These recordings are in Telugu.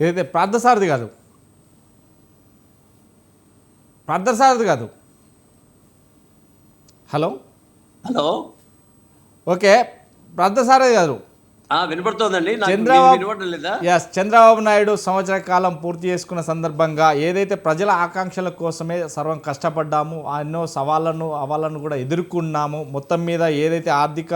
ఏదైతే ప్రార్థసారథి కాదు ప్రార్థసారథి కాదు. హలో? హలో? ఓకే ప్రార్థసారథి ఆ వినపడుతోందండి? చంద్రబాబు- ఎస్ చంద్రబాబు నాయుడు సంవత్సర కాలం పూర్తి చేసుకున్న సందర్భంగా ఏదైతే ప్రజల ఆకాంక్షల కోసమే సర్వం కష్టపడ్డాము ఆ ఎన్నో సవాళ్ళను అవాళ్ళను కూడా ఎదుర్కొన్నాము మొత్తం మీద ఏదైతే ఆర్థిక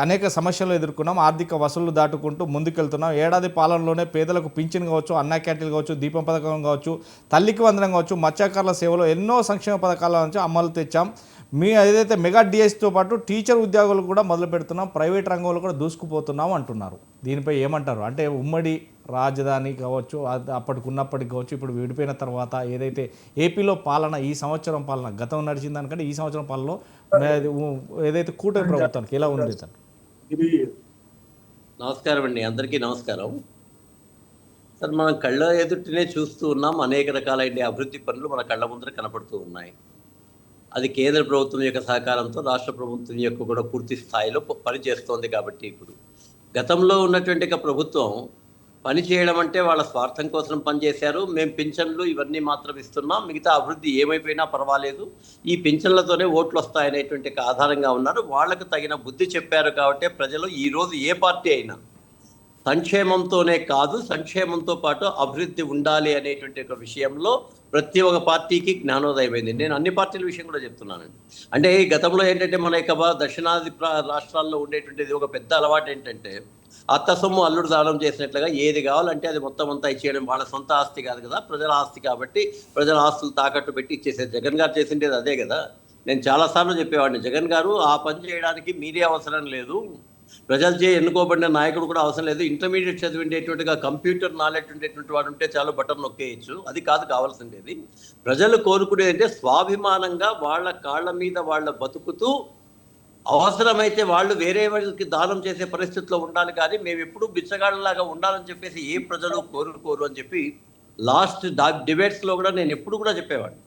అనేక సమస్యలు ఎదుర్కొన్నాం ఆర్థిక వసూళ్ళు దాటుకుంటూ ముందుకెళ్తున్నాం. ఏడాది పాలనలోనే పేదలకు పింఛన్ కావచ్చు అన్నా క్యాంటీన్ కావచ్చు దీపం పథకం కావచ్చు తల్లికి వందనం కావచ్చు మత్స్యకారుల సేవలో ఎన్నో సంక్షేమ పథకాల నుంచి అమలు తెచ్చాం. మీ ఏదైతే మెగా డిఎస్తో పాటు టీచర్ ఉద్యోగులు కూడా మొదలు పెడుతున్నాం ప్రైవేట్ రంగంలో కూడా దూసుకుపోతున్నాం అంటున్నారు. దీనిపై ఏమంటారు? అంటే ఉమ్మడి రాజధాని కావచ్చు అప్పటికి ఉన్నప్పటికి కావచ్చు ఇప్పుడు విడిపోయిన తర్వాత ఏదైతే ఏపీలో పాలన ఈ సంవత్సరం పాలన గతం నడిచిన దానికంటే ఈ సంవత్సరం పాలనలో ఏదైతే కూటమి ప్రభుత్వానికి ఎలా ఉంది సార్? నమస్కారం అండి అందరికీ నమస్కారం. సార్ మనం కళ్ళ ఎదుటినే చూస్తూ ఉన్నాం అనేక రకాలైన అభివృద్ధి పనులు మన కళ్ళ ముందర కనపడుతూ ఉన్నాయి. అది కేంద్ర ప్రభుత్వం యొక్క సహకారంతో రాష్ట్ర ప్రభుత్వం యొక్క కూడా పూర్తి స్థాయిలో పనిచేస్తోంది కాబట్టి ఇప్పుడు. గతంలో ఉన్నటువంటి ప్రభుత్వం పని చేయడం అంటే వాళ్ళ స్వార్థం కోసం పనిచేశారు మేము పింఛన్లు ఇవన్నీ మాత్రం ఇస్తున్నాం. మిగతా అభివృద్ధి ఏమైపోయినా పర్వాలేదు. ఈ పింఛన్లతోనే ఓట్లు వస్తాయనేటువంటి ఆధారంగా ఉన్నారు. వాళ్ళకు తగిన బుద్ధి చెప్పారు కాబట్టి ప్రజలు ఈరోజు ఏ పార్టీ అయినా సంక్షేమంతోనే కాదు సంక్షేమంతో పాటు అభివృద్ధి ఉండాలి అనేటువంటి ఒక విషయంలో ప్రతి ఒక్క పార్టీకి జ్ఞానోదయమైంది. నేను అన్ని పార్టీల విషయం కూడా చెప్తున్నానండి. అంటే ఈ గతంలో ఏంటంటే మన యొక్క దక్షిణాది ప్రా- రాష్ట్రాల్లో ఉండేటువంటిది ఒక పెద్ద అలవాటు ఏంటంటే అత్త సొమ్ము అల్లుడు దానం చేసినట్లుగా ఏది కావాలంటే అది మొత్తం అంతా ఇచ్చేయడం. వాళ్ళ సొంత ఆస్తి కాదు కదా ప్రజల ఆస్తి కాబట్టి ప్రజల ఆస్తులు తాకట్టు పెట్టి ఇచ్చేసేది. జగన్ గారు చేసిండేది అదే కదా. నేను చాలాసార్లు చెప్పేవాడిని జగన్ గారు ఆ పని చేయడానికి మీరే అవసరం లేదు. ప్రజలచే ఎన్నుకోబడిన నాయకుడు కూడా అవసరం లేదు. ఇంటర్మీడియట్ చదివిండేటువంటిగా కంప్యూటర్ నాలెడ్జ్ ఉండేటువంటి వాడు ఉంటే చాలు బటన్ నొక్కేయచ్చు. అది కాదు కావాల్సిండేది. ప్రజలు కోరుకునేది అంటే స్వాభిమానంగా వాళ్ళ కాళ్ళ మీద వాళ్ళ బతుకుతూ అవసరమైతే వాళ్ళు వేరే వాళ్ళకి దానం చేసే పరిస్థితిలో ఉండాలి కానీ మేము ఎప్పుడు బిచ్చగాళ్ళలాగా ఉండాలని చెప్పేసి ఏ ప్రజలు కోరుకోరు అని చెప్పి లాస్ట్ డిబేట్స్లో కూడా నేను ఎప్పుడు కూడా చెప్పేవాడిని.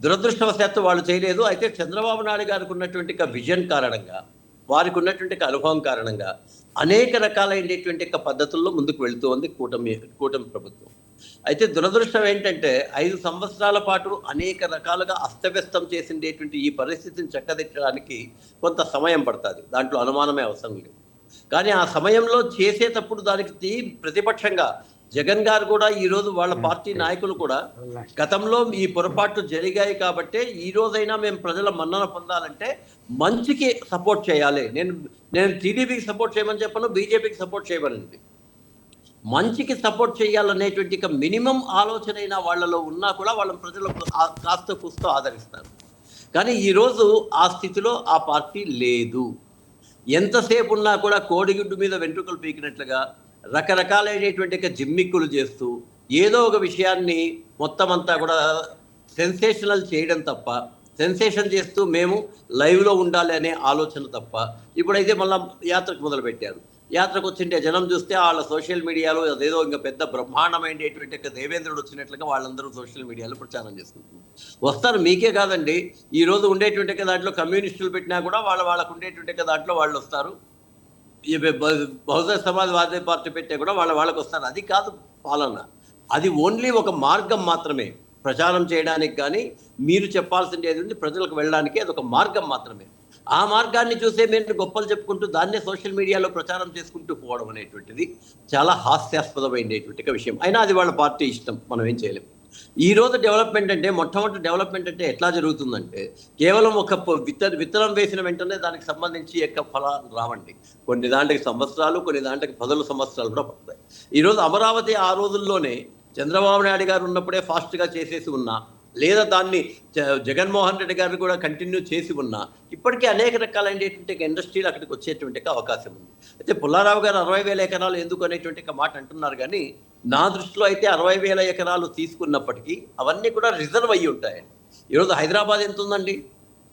దురదృష్టవశాత్తు వాళ్ళు చేయలేదు. అయితే చంద్రబాబు నాయుడు గారికి ఉన్నటువంటి విజన్ కారణంగా వారికి ఉన్నటువంటి అనుభవం కారణంగా అనేక రకాలైనటువంటి పద్ధతుల్లో ముందుకు వెళుతూ ఉంది కూటమి కూటమి ప్రభుత్వం. అయితే దురదృష్టం ఏంటంటే ఐదు సంవత్సరాల పాటు అనేక రకాలుగా అస్తవ్యస్తం చేసిండేటువంటి ఈ పరిస్థితిని చక్కదిట్టడానికి కొంత సమయం పడుతుంది. దాంట్లో అనుమానమే అవసరం లేదు. కానీ ఆ సమయంలో చేసేటప్పుడు దానికి తీ- ప్రతిపక్షంగా జగన్ గారు కూడా ఈ రోజు వాళ్ళ పార్టీ నాయకులు కూడా గతంలో ఈ పొరపాట్లు జరిగాయి కాబట్టే ఈ రోజైనా మేము ప్రజల మన్నన పొందాలంటే మంచికి సపోర్ట్ చేయాలి. నేను నేను టీడీపీకి సపోర్ట్ చేయమని చెప్పను బీజేపీకి సపోర్ట్ చేయమనండి. మంచికి సపోర్ట్ చేయాలనేటువంటి మినిమం ఆలోచన అయినా వాళ్ళలో ఉన్నా కూడా వాళ్ళ ప్రజలు కాస్త కూస్తో ఆదరిస్తారు. కానీ ఈరోజు ఆ స్థితిలో ఆ పార్టీ లేదు. ఎంతసేపు ఉన్నా కూడా కోడిగుడ్డు మీద వెంట్రుకలు పీకినట్లుగా రకరకాలైనటువంటి జిమ్మిక్కులు చేస్తూ ఏదో ఒక విషయాన్ని మొత్తం అంతా కూడా సెన్సేషనల్ చేయడం తప్ప సెన్సేషన్ చేస్తూ మేము లైవ్లో ఉండాలి అనే ఆలోచన తప్ప ఇప్పుడైతే మళ్ళీ యాత్రకు మొదలుపెట్టారు. యాత్రకు వచ్చింటే జనం చూస్తే వాళ్ళ సోషల్ మీడియాలో అదేదో ఇంకా పెద్ద బ్రహ్మాండమైనటువంటి దేవేంద్రుడు వచ్చినట్లుగా వాళ్ళందరూ సోషల్ మీడియాలో ప్రచారం చేసుకుంటున్నారు వస్తారు మీకే కాదండి ఈ రోజు ఉండేటువంటి దాంట్లో కమ్యూనిస్టులు పెట్టినా కూడా వాళ్ళ వాళ్ళకు ఉండేటువంటి దాంట్లో వాళ్ళు వస్తారు. బహుజన సమాజ్వాదీ పార్టీ పెట్టే కూడా వాళ్ళ వాళ్ళకి వస్తారు. అది కాదు పాలన. అది ఓన్లీ ఒక మార్గం మాత్రమే. ప్రచారం చేయడానికి కానీ మీరు చెప్పాల్సింది ఏది ఉంది ప్రజలకు వెళ్ళడానికి అది ఒక మార్గం మాత్రమే. ఆ మార్గాన్ని చూసే మీరు గొప్పలు చెప్పుకుంటూ దాన్నే సోషల్ మీడియాలో ప్రచారం చేసుకుంటూ పోవడం అనేటువంటిది చాలా హాస్యాస్పదమైనటువంటి విషయం. అయినా అది వాళ్ళ పార్టీ ఇష్టం. మనం ఏం చేయలేం. ఈ రోజు డెవలప్మెంట్ అంటే మొట్టమొదటి డెవలప్మెంట్ అంటే ఎట్లా జరుగుతుందంటే కేవలం ఒక విత్త విత్తనం వేసిన వెంటనే దానికి సంబంధించి యొక్క ఫలాలు రావండి. కొన్ని దాంట్లకి సంవత్సరాలు కొన్ని దాంట్లకి పదుల సంవత్సరాలు కూడా పడతాయి. ఈరోజు అమరావతి ఆ రోజుల్లోనే చంద్రబాబు నాయుడు గారు ఉన్నప్పుడే ఫాస్ట్గా చేసేసి ఉన్నా లేదా దాన్ని జ- జగన్మోహన్ రెడ్డి గారు కూడా కంటిన్యూ చేసి ఉన్నా ఇప్పటికీ అనేక రకాలైనటువంటి ఇండస్ట్రీలు అక్కడికి వచ్చేటువంటి అవకాశం ఉంది. అయితే పుల్లారావు గారు అరవై వేల ఎకరాలు ఎందుకు అనేటువంటి మాట అంటున్నారు కానీ నా దృష్టిలో అయితే అరవై వేల ఎకరాలు తీసుకున్నప్పటికీ అవన్నీ కూడా రిజర్వ్ అయ్యి ఉంటాయండి. ఈరోజు హైదరాబాద్ ఎంత ఉందండి?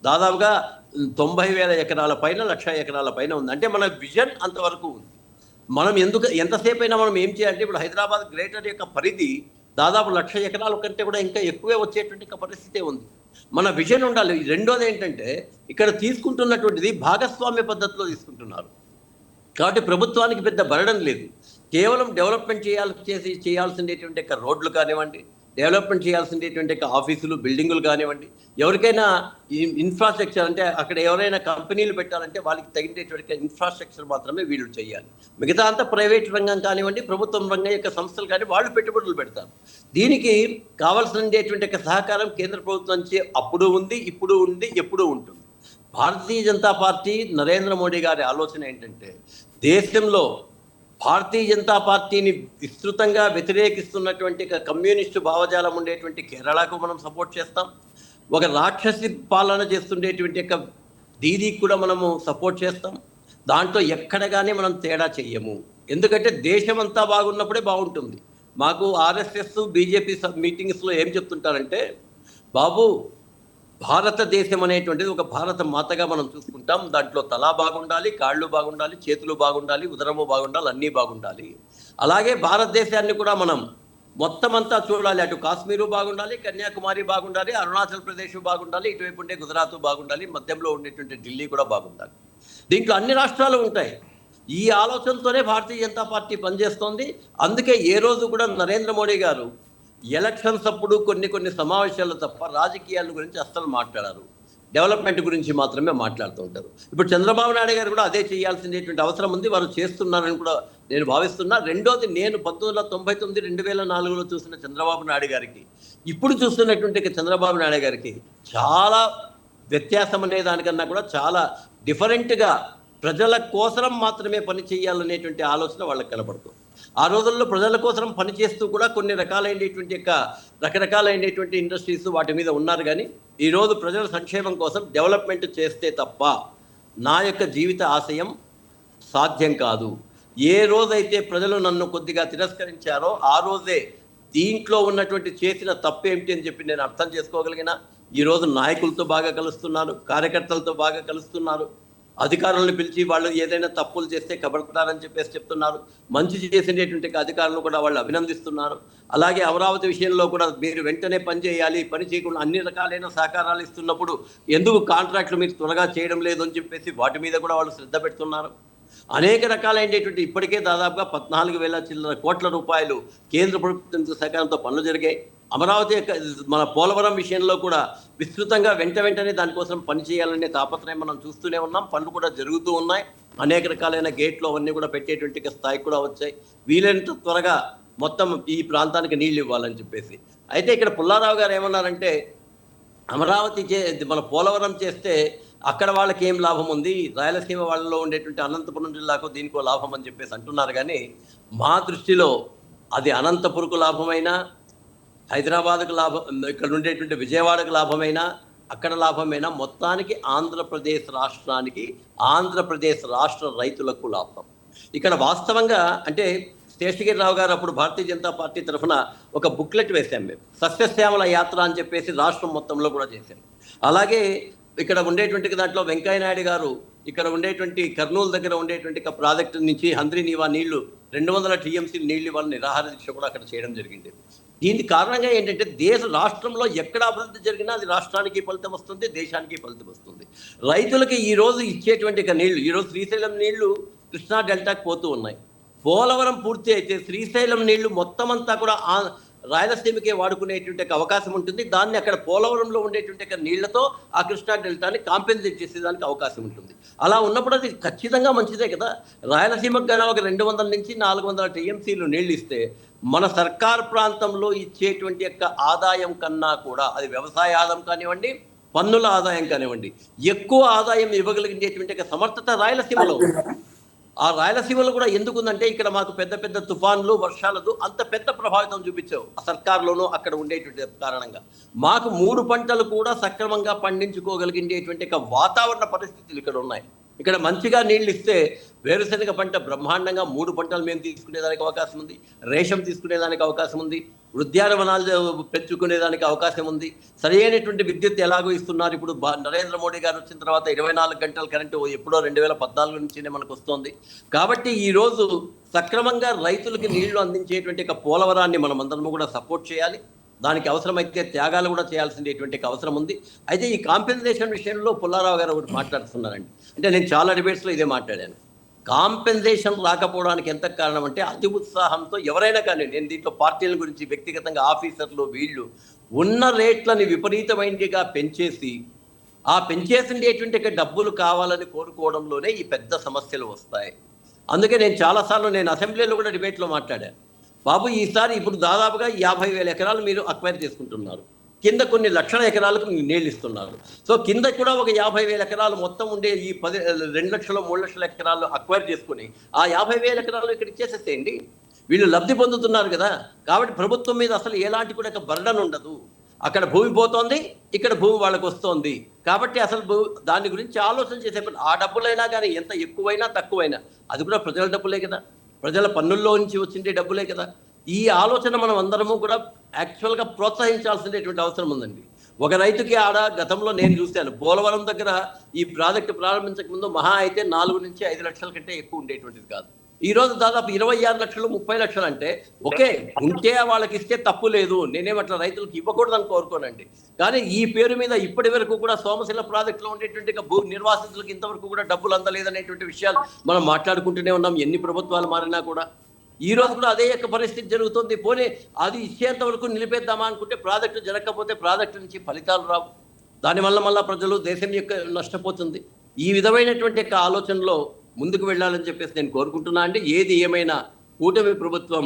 దాదాపుగా తొంభై వేల ఎకరాల పైన లక్ష ఎకరాల పైన ఉంది. అంటే మన విజన్ అంతవరకు ఉంది. మనం ఎందుకు ఎంతసేపు అయినా మనం ఏం చేయాలంటే ఇప్పుడు హైదరాబాద్ గ్రేటర్ యొక్క పరిధి దాదాపు లక్ష ఎకరాల కంటే కూడా ఇంకా ఎక్కువే వచ్చేటువంటి పరిస్థితే ఉంది. మన విజన్ ఉండాలి. రెండోది ఏంటంటే ఇక్కడ తీసుకుంటున్నటువంటిది భాగస్వామ్య పద్ధతిలో తీసుకుంటున్నారు. కాబట్టి ప్రభుత్వానికి పెద్ద బరడం లేదు. కేవలం డెవలప్మెంట్ చేయాల్సి చేసి చేయాల్సినటువంటి యొక్క రోడ్లు కానివ్వండి డెవలప్మెంట్ చేయాల్సినటువంటి యొక్క ఆఫీసులు బిల్డింగులు కానివ్వండి ఎవరికైనా ఇన్ఫ్రాస్ట్రక్చర్ అంటే అక్కడ ఎవరైనా కంపెనీలు పెట్టాలంటే వాళ్ళకి తగినటువంటి ఇన్ఫ్రాస్ట్రక్చర్ మాత్రమే వీళ్ళు చేయాలి. మిగతా అంతా ప్రైవేట్ రంగం కానివ్వండి ప్రభుత్వం రంగం యొక్క సంస్థలు కానీ వాళ్ళు పెట్టుబడులు పెడతారు. దీనికి కావాల్సినటువంటి యొక్క సహకారం కేంద్ర ప్రభుత్వం నుంచి అప్పుడు ఉంది ఇప్పుడు ఉంది ఎప్పుడూ ఉంటుంది. భారతీయ జనతా పార్టీ నరేంద్ర మోడీ గారి ఆలోచన ఏంటంటే దేశంలో భారతీయ జనతా పార్టీని విస్తృతంగా వ్యతిరేకిస్తున్నటువంటి కమ్యూనిస్టు భావజాలం ఉండేటువంటి కేరళకు మనం సపోర్ట్ చేస్తాం. ఒక రాక్షసి పాలన చేస్తుండేటువంటి యొక్క దీదీకి కూడా మనము సపోర్ట్ చేస్తాం. దాంట్లో ఎక్కడగానే మనం తేడా చెయ్యము. ఎందుకంటే దేశం అంతా బాగున్నప్పుడే బాగుంటుంది. మాకు ఆర్ఎస్ఎస్ బీజేపీ మీటింగ్స్లో ఏం చెప్తుంటారంటే బాబు భారతదేశం అనేటువంటిది ఒక భారత మాతగా మనం చూసుకుంటాం. దాంట్లో తల బాగుండాలి కాళ్ళు బాగుండాలి చేతులు బాగుండాలి ఉదరము బాగుండాలి అన్నీ బాగుండాలి. అలాగే భారతదేశాన్ని కూడా మనం మొత్తం అంతా చూడాలి. అటు కాశ్మీరు బాగుండాలి కన్యాకుమారి బాగుండాలి అరుణాచల్ ప్రదేశ్ బాగుండాలి ఇటువైపు ఉండే గుజరాత్ బాగుండాలి మధ్యంలో ఉండేటువంటి ఢిల్లీ కూడా బాగుండాలి. దీంట్లో అన్ని రాష్ట్రాలు ఉంటాయి. ఈ ఆలోచనతోనే భారతీయ జనతా పార్టీ పనిచేస్తోంది. అందుకే ఏ రోజు కూడా నరేంద్ర మోడీ గారు ఎలక్షన్స్ అప్పుడు కొన్ని కొన్ని సమావేశాలు తప్ప రాజకీయాల గురించి అస్సలు మాట్లాడారు. డెవలప్మెంట్ గురించి మాత్రమే మాట్లాడుతూ ఉంటారు. ఇప్పుడు చంద్రబాబు నాయుడు గారు కూడా అదే చేయాల్సినటువంటి అవసరం ఉంది. వారు చేస్తున్నారని కూడా నేను భావిస్తున్నా. రెండోది నేను పంతొమ్మిది వందల తొంభై తొమ్మిది రెండు వేల నాలుగులో చూసిన చంద్రబాబు నాయుడు గారికి ఇప్పుడు చూస్తున్నటువంటి చంద్రబాబు నాయుడు గారికి చాలా వ్యత్యాసం అనే దానికన్నా కూడా చాలా డిఫరెంట్గా ప్రజల కోసం మాత్రమే పని చేయాలనేటువంటి ఆలోచన వాళ్ళకి కనబడుతుంది ఆ రోజుల్లో ప్రజల కోసం పనిచేస్తూ కూడా కొన్ని రకాలైనటువంటి యొక్క రకరకాలైనటువంటి ఇండస్ట్రీస్ వాటి మీద ఉన్నారు కానీ ఈరోజు ప్రజల సంక్షేమం కోసం డెవలప్మెంట్ చేస్తే తప్ప నా యొక్క జీవిత ఆశయం సాధ్యం కాదు. ఏ రోజైతే ప్రజలు నన్ను కొద్దిగా తిరస్కరించారో ఆ రోజే దీంట్లో ఉన్నటువంటి చేసిన తప్పేమిటి అని చెప్పి నేను అర్థం చేసుకోగలిగిన ఈరోజు నాయకులతో బాగా కలుస్తున్నాను కార్యకర్తలతో బాగా కలుస్తున్నారు అధికారులను పిలిచి వాళ్ళు ఏదైనా తప్పులు చేస్తే కబడతారని చెప్పేసి చెప్తున్నారు. మంచి చేసినటువంటి అధికారులను కూడా వాళ్ళు అభినందిస్తున్నారు. అలాగే అమరావతి విషయంలో కూడా మీరు వెంటనే పని చేయాలి పని చేయకుండా అన్ని రకాలైన సహకారాలు ఇస్తున్నప్పుడు ఎందుకు కాంట్రాక్ట్లు మీరు త్వరగా చేయడం లేదు అని చెప్పేసి వాటి మీద కూడా వాళ్ళు శ్రద్ధ పెడుతున్నారు. అనేక రకాలైనటువంటి ఇప్పటికే దాదాపుగా పద్నాలుగు వేల చిల్లర కోట్ల రూపాయలు కేంద్ర ప్రభుత్వం సహకారంతో పనులు జరిగాయి. అమరావతి యొక్క మన పోలవరం విషయంలో కూడా విస్తృతంగా వెంట వెంటనే దానికోసం పనిచేయాలనే తాపత్రయం మనం చూస్తూనే ఉన్నాం. పనులు కూడా జరుగుతూ ఉన్నాయి. అనేక రకాలైన గేట్లు అవన్నీ కూడా పెట్టేటువంటి స్థాయికి కూడా వచ్చాయి. వీలైనంత త్వరగా మొత్తం ఈ ప్రాంతానికి నీళ్ళు ఇవ్వాలని చెప్పేసి. అయితే ఇక్కడ పుల్లారావు గారు ఏమన్నారంటే అమరావతి చే మన పోలవరం చేస్తే అక్కడ వాళ్ళకి ఏం లాభం ఉంది? రాయలసీమ వాళ్ళలో ఉండేటువంటి అనంతపురం జిల్లాకు దీనికో లాభం అని చెప్పేసి అంటున్నారు. కానీ మా దృష్టిలో అది అనంతపురకు లాభమైనా హైదరాబాద్కు లాభం ఇక్కడ ఉండేటువంటి విజయవాడకు లాభమైనా అక్కడ లాభమైనా మొత్తానికి ఆంధ్రప్రదేశ్ రాష్ట్రానికి ఆంధ్రప్రదేశ్ రాష్ట్ర రైతులకు లాభం. ఇక్కడ వాస్తవంగా అంటే శేషగిరిరావు గారు అప్పుడు భారతీయ జనతా పార్టీ తరఫున ఒక బుక్లెట్ వేశాం మేము. సస్యశ్యామల యాత్ర అని చెప్పేసి రాష్ట్రం మొత్తంలో కూడా చేశాం అలాగే ఇక్కడ ఉండేటువంటి దాంట్లో వెంకయ్య నాయుడు గారు ఇక్కడ ఉండేటువంటి కర్నూలు దగ్గర ఉండేటువంటి ప్రాజెక్టు నుంచి హంద్రి నీవా నీళ్ళు రెండు వందల టీఎంసీ నీళ్ళు ఇవ్వాలని నిరాహార దీక్ష కూడా అక్కడ చేయడం జరిగింది. దీనికి కారణంగా ఏంటంటే దేశ రాష్ట్రంలో ఎక్కడ అభివృద్ధి జరిగినా అది రాష్ట్రానికి ఫలితం వస్తుంది దేశానికి ఫలితం వస్తుంది. రైతులకి ఈరోజు ఇచ్చేటువంటి నీళ్ళు ఈరోజు శ్రీశైలం నీళ్ళు కృష్ణా డెల్టాకి పోతూ ఉన్నాయి. పోలవరం పూర్తి అయితే శ్రీశైలం నీళ్ళు మొత్తం అంతా కూడా రాయలసీమకే వాడుకునేటువంటి అవకాశం ఉంటుంది. దాన్ని అక్కడ పోలవరంలో ఉండేటువంటి నీళ్ళతో ఆ కృష్ణా డెల్టాని కాంపెన్సేట్ చేసేదానికి అవకాశం ఉంటుంది. అలా ఉన్నప్పుడు అది ఖచ్చితంగా మంచిదే కదా. రాయలసీమకు కానీ ఒక రెండు వందల నుంచి నాలుగు వందల టీఎంసీలు నీళ్ళు ఇస్తే మన సర్కార్ ప్రాంతంలో ఇచ్చేటువంటి యొక్క ఆదాయం కన్నా కూడా అది వ్యవసాయ ఆదాయం కానివ్వండి పన్నుల ఆదాయం కానివ్వండి ఎక్కువ ఆదాయం ఇవ్వగలిగేటువంటి ఒక సమర్థత రాయలసీమలో. ఆ రాయలసీమలో కూడా ఎందుకు ఉందంటే ఇక్కడ మాకు పెద్ద పెద్ద తుఫాన్లు వర్షాలదు అంత పెద్ద ప్రభావితం చూపించావు. ఆ సర్కార్లోనూ అక్కడ ఉండేటువంటి కారణంగా. మాకు మూడు పంటలు కూడా సక్రమంగా పండించుకోగలిగేటువంటి వాతావరణ పరిస్థితులు ఇక్కడ ఉన్నాయి. ఇక్కడ మంచిగా నీళ్ళు ఇస్తే వేరుశనగ పంట బ్రహ్మాండంగా మూడు పంటలు మేము తీసుకునేదానికి అవకాశం ఉంది. రేషం తీసుకునేదానికి అవకాశం ఉంది. ఉద్యానవనాలు పెంచుకునేదానికి అవకాశం ఉంది. సరైనటువంటి విద్యుత్ ఎలాగో ఇస్తున్నారు. ఇప్పుడు నరేంద్ర మోడీ గారు వచ్చిన తర్వాత ఇరవై నాలుగు గంటల కరెంటు ఎప్పుడో రెండు వేల పద్నాలుగు నుంచినే మనకు వస్తుంది. కాబట్టి ఈ రోజు సక్రమంగా రైతులకి నీళ్ళు అందించేటువంటి ఒక పోలవరాన్ని మనం అందరము కూడా సపోర్ట్ చేయాలి. దానికి అవసరమైతే త్యాగాలు కూడా చేయాల్సిందేటువంటి అవసరం ఉంది. అయితే ఈ కాంపెన్సేషన్ విషయంలో పుల్లారావు గారు ఒకటి మాట్లాడుతున్నారండి. అంటే నేను చాలా డిబేట్స్లో ఇదే మాట్లాడాను. కాంపెన్సేషన్ రాకపోవడానికి ఎంత కారణం అంటే అతి ఉత్సాహంతో ఎవరైనా కానీ నేను దీంట్లో పార్టీల గురించి వ్యక్తిగతంగా ఆఫీసర్లు వీళ్ళు ఉన్న రేట్లని విపరీతమైనదిగా పెంచేసి ఆ పెంచేసిండేటువంటి డబ్బులు కావాలని కోరుకోవడంలోనే ఈ పెద్ద సమస్యలు వస్తాయి. అందుకే నేను చాలాసార్లు నేను అసెంబ్లీలో కూడా డిబేట్లో మాట్లాడాను. బాబు ఈసారి ఇప్పుడు దాదాపుగా యాభై వేల ఎకరాలు మీరు అక్వైర్ చేసుకుంటున్నారు. కింద కొన్ని లక్షల ఎకరాలకు నీళ్ళు ఇస్తున్నారు. సో కింద కూడా ఒక యాభై వేల ఎకరాలు మొత్తం ఉండే ఈ పది రెండు లక్షలు మూడు లక్షల ఎకరాలు అక్వైర్ చేసుకుని ఆ యాభై వేల ఎకరాలు ఇక్కడ ఇచ్చేసేసేయండి వీళ్ళు లబ్ధి పొందుతున్నారు కదా. కాబట్టి ప్రభుత్వం మీద అసలు ఎలాంటి కూడా బర్డన్ ఉండదు. అక్కడ భూమి పోతోంది ఇక్కడ భూమి వాళ్ళకు వస్తోంది. కాబట్టి అసలు భూ దాని గురించి ఆలోచన చేసే పని ఆ డబ్బులైనా కానీ ఎంత ఎక్కువైనా తక్కువైనా అది కూడా ప్రజల డబ్బులే కదా. ప్రజల పన్నుల్లో నుంచి వచ్చిండే డబ్బులే కదా. ఈ ఆలోచన మనం అందరము కూడా యాక్చువల్గా ప్రోత్సహించాల్సినటువంటి అవసరం ఉందండి. ఒక రైతుకి ఆడ గతంలో నేను చూశాను పోలవరం దగ్గర ఈ ప్రాజెక్టు ప్రారంభించక ముందు మహా అయితే నాలుగు నుంచి ఐదు లక్షల కంటే ఎక్కువ ఉండేటువంటిది కాదు. ఈ రోజు దాదాపు ఇరవై ఆరు లక్షలు ముప్పై లక్షలు అంటే ఓకే ఉంటే వాళ్ళకి ఇస్తే తప్పు లేదు. నేనేమట్లా రైతులకు ఇవ్వకూడదని కోరుకోనండి. కానీ ఈ పేరు మీద ఇప్పటి వరకు కూడా సోమశిల ప్రాజెక్టులో ఉండేటువంటి భూ నిర్వాసితులకు ఇంతవరకు కూడా డబ్బులు అందలేదనేటువంటి విషయాలు మనం మాట్లాడుకుంటూనే ఉన్నాం. ఎన్ని ప్రభుత్వాలు మారినా కూడా. ఈ రోజు కూడా అదే యొక్క పరిస్థితి జరుగుతుంది. పోనీ అది ఇచ్చేంత వరకు నిలిపేద్దామా అనుకుంటే ప్రాజెక్టు జరగకపోతే ప్రాజెక్టు నుంచి ఫలితాలు రావు. దానివల్ల మళ్ళా ప్రజలు దేశం యొక్క నష్టపోతుంది. ఈ విధమైనటువంటి యొక్క ఆలోచనలో ముందుకు వెళ్ళాలని చెప్పేసి నేను కోరుకుంటున్నా అండి. ఏది ఏమైనా కూటమి ప్రభుత్వం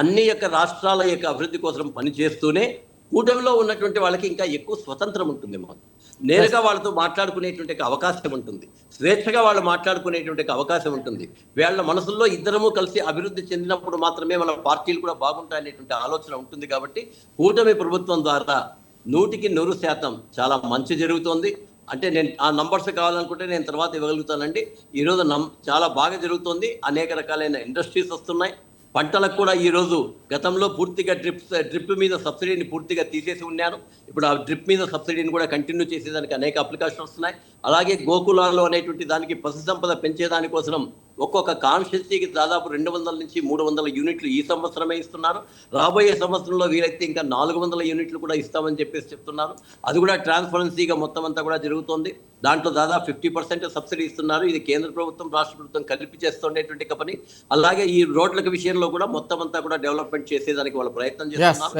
అన్ని యొక్క రాష్ట్రాల యొక్క అభివృద్ధి కోసం పనిచేస్తూనే కూటమిలో ఉన్నటువంటి వాళ్ళకి ఇంకా ఎక్కువ స్వతంత్రం ఉంటుంది మాకు. నేరుగా వాళ్ళతో మాట్లాడుకునేటువంటి అవకాశం ఉంటుంది. స్వేచ్ఛగా వాళ్ళు మాట్లాడుకునేటువంటి అవకాశం ఉంటుంది. వీళ్ళ మనసుల్లో ఇద్దరము కలిసి అభివృద్ధి చెందినప్పుడు మాత్రమే మన పార్టీలు కూడా బాగుంటాయనేటువంటి ఆలోచన ఉంటుంది కాబట్టి కూటమి ప్రభుత్వం ద్వారా నూటికి నూరు శాతం చాలా మంచి జరుగుతోంది. అంటే నేను ఆ నంబర్స్ కావాలనుకుంటే నేను తర్వాత ఇవ్వగలుగుతానండి. ఈరోజు నం చాలా బాగా జరుగుతోంది. అనేక రకాలైన ఇండస్ట్రీస్ వస్తున్నాయి. పంటలకు కూడా ఈరోజు గతంలో పూర్తిగా డ్రిప్ డ్రిప్ మీద సబ్సిడీని పూర్తిగా తీసేసి ఉన్నాను. ఇప్పుడు ఆ డ్రిప్ మీద సబ్సిడీని కూడా కంటిన్యూ చేసేదానికి అనేక అప్లికేషన్ వస్తున్నాయి. అలాగే గోకులాల్లో అనేటువంటి దానికి పశు సంపద పెంచేదానికోసం ఒక్కొక్క కాన్స్టిట్యూన్సీకి దాదాపు రెండు వందల నుంచి మూడు వందల యూనిట్లు ఈ సంవత్సరమే ఇస్తున్నారు. రాబోయే సంవత్సరంలో వీలైతే ఇంకా నాలుగు వందల యూనిట్లు కూడా ఇస్తామని చెప్పేసి చెప్తున్నారు. అది కూడా ట్రాన్స్పరెన్సీగా మొత్తం అంతా కూడా జరుగుతోంది. దాంట్లో దాదాపు ఫిఫ్టీ పర్సెంట్ సబ్సిడీ ఇస్తున్నారు. ఇది కేంద్ర ప్రభుత్వం రాష్ట్ర ప్రభుత్వం కలిపి చేస్తుండేటువంటి కంపెనీ. అలాగే ఈ రోడ్ల విషయంలో కూడా మొత్తం అంతా కూడా డెవలప్మెంట్ చేసేదానికి వాళ్ళు ప్రయత్నం. చేస్తున్నారు.